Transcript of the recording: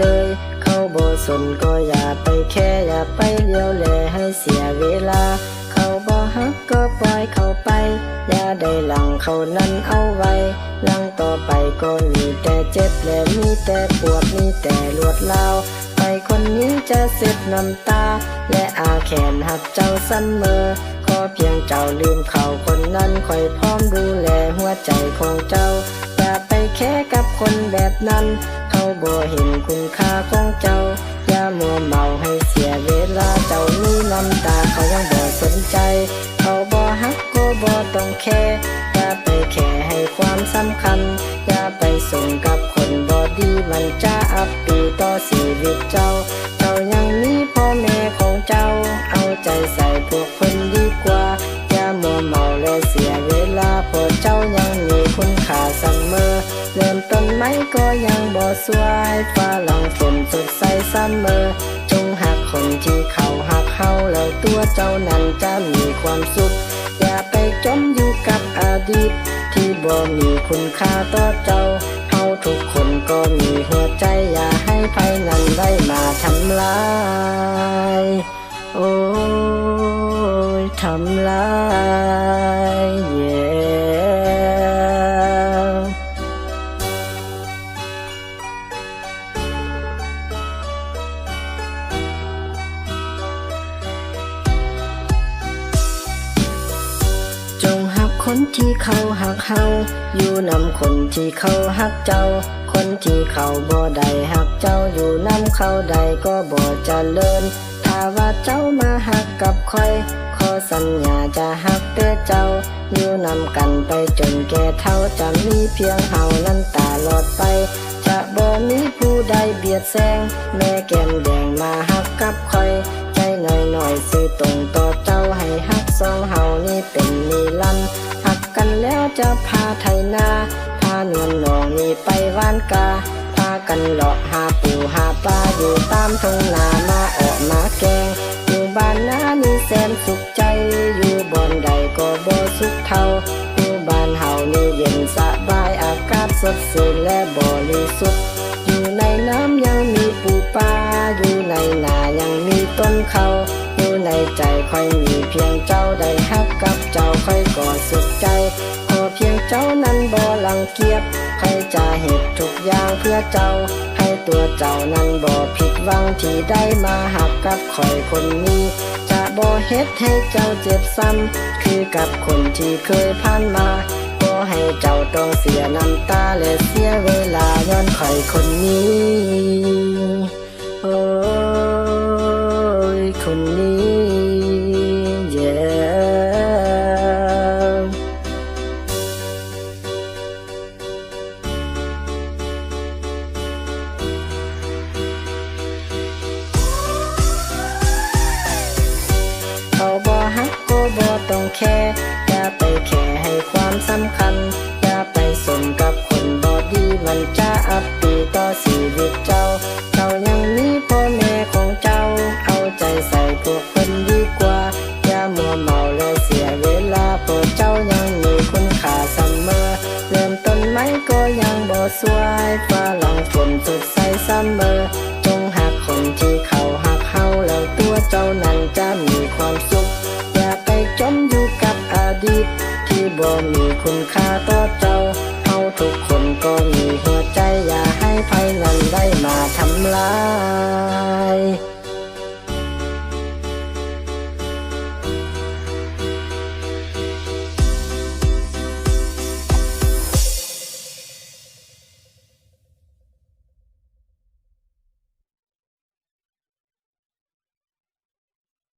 เลย เขาโบสนก็อย่าไปแค่อย่าไปเลี้ยวแลให้เสียเวลา เขาบอฮักก็ปล่อยเขาไป อย่าได้หลังเขานั้นเอาไว้หลังต่อไปก็มีแต่เจ็บและมีแต่ปวดมีแต่ลวดเล้าไปคนนี้จะเสร็น้ำตา และอาแขนหักเจ้าเสมอขอเพียงเจ้าลืมเขาคนนั้นคอยพร้อมดูแลหัวใจของเจ้า อย่าไปแค่กับคนแบบนั้น บ่เห็นคุณค่าของเจ้า อย่ามัวเมาให้เสียเวลาเจ้ามีน้ำตาเขายังบ่สนใจ เขาบ่ฮักก็บ่ต้องแค่อย่าไปแค่ให้ความสำคัญ อย่าไปส่งกับคนบ่ดีมันจะอับปีต่อชีวิตเจ้า เจ้ายังมี ก็ยังบ่สวยฟ้าลังฝนสดใสเสมอจงหักคนที่เขาหักเฮาแล้วตัวเจ้านั้นจะมีความสุข อย่าไปจมอยู่กับอดีต ที่บ่มีคุณค่าต่อเจ้าเฮาทุกคนก็มีหัวใจอย่าให้ภัยนั้นได้มาทำลายโอ้ยทำลายเคนที่เขาหักเฮาอยู่นำคนที่เขาหักเจ้า คนที่เขาบ่ได้หักเจ้าอยู่นำเขาใดก็บ่เจริญ ถ้าว่าเจ้ามาหักกับคอยขอสัญญาจะหักแต่เจ้า อยู่นำกันไปจนแก่เท่าจะมีเพียงเฮานั้นตาลอดไป จะบ่มีผู้ใดเบียดแซงแม่แก้มแดงมาหักกับคอย ใจหน่อยหน่อยซื้อตรงต่อเจ้าให้หักสองเฮา เป็นนิรันหักกันแล้วจะพาไทยนา พานวลนองนี่ไปว่านกา พากันเลาะหาปูหาปลาอยู่ตามทงนามาออกมาแกง อยู่บ้านนานี่แสนสุขใจ อยู่บอนใดก็บ่สุขเท่าอยู่บ้านเฮานี่เย็นสบายอากาศสดชื่นและบริสุทธิ์อยู่ในน้ำยังมีปูปลาอยู่ในนายังมีต้นเขา ในใจค่อยมีเพียงเจ้าได้ฮักกับเจ้าค่อยก่อสุขใจขอเพียงเจ้านั้นบ่ลังเกียจค่อยจะเหตุทุกอย่างเพื่อเจ้า ให้ตัวเจ้านั้นบ่ผิดหวังที่ได้มาหักกับข่อยคนนี้ จะบ่เฮ็ดให้เจ้าเจ็บซ้ำคือกับคนที่เคยผ่านมาก็ให้เจ้าต้องเสียน้ำตาและเสียเวลาย้อนข่อยคนนี้ แค่อย่าไปแค่ให้ความสำคัญ อย่าไปสนกับคนบ่ดีมันจะอับปีต่อชีวิตเจ้า เจ้ายังมีพ่อแม่ของเจ้า เอาใจใส่พวกเพิ่นดีกว่า อย่ามัวเมาและเสียเวลาเพราะเจ้ายังมีคุณค่าเสมอ เริ่มต้นไหมก็ยังบ่สวยฟ้าหลังฝนสดใสเสมอ จงหักคนที่เขาหักเฮาแล้วตัวเจ้านั้นจะมีความสุข บ่มีคุณค่าต่อเจ้าเฮาทุกคนก็มีหัวใจอย่าให้ภัยนั้นได้มาทำลาย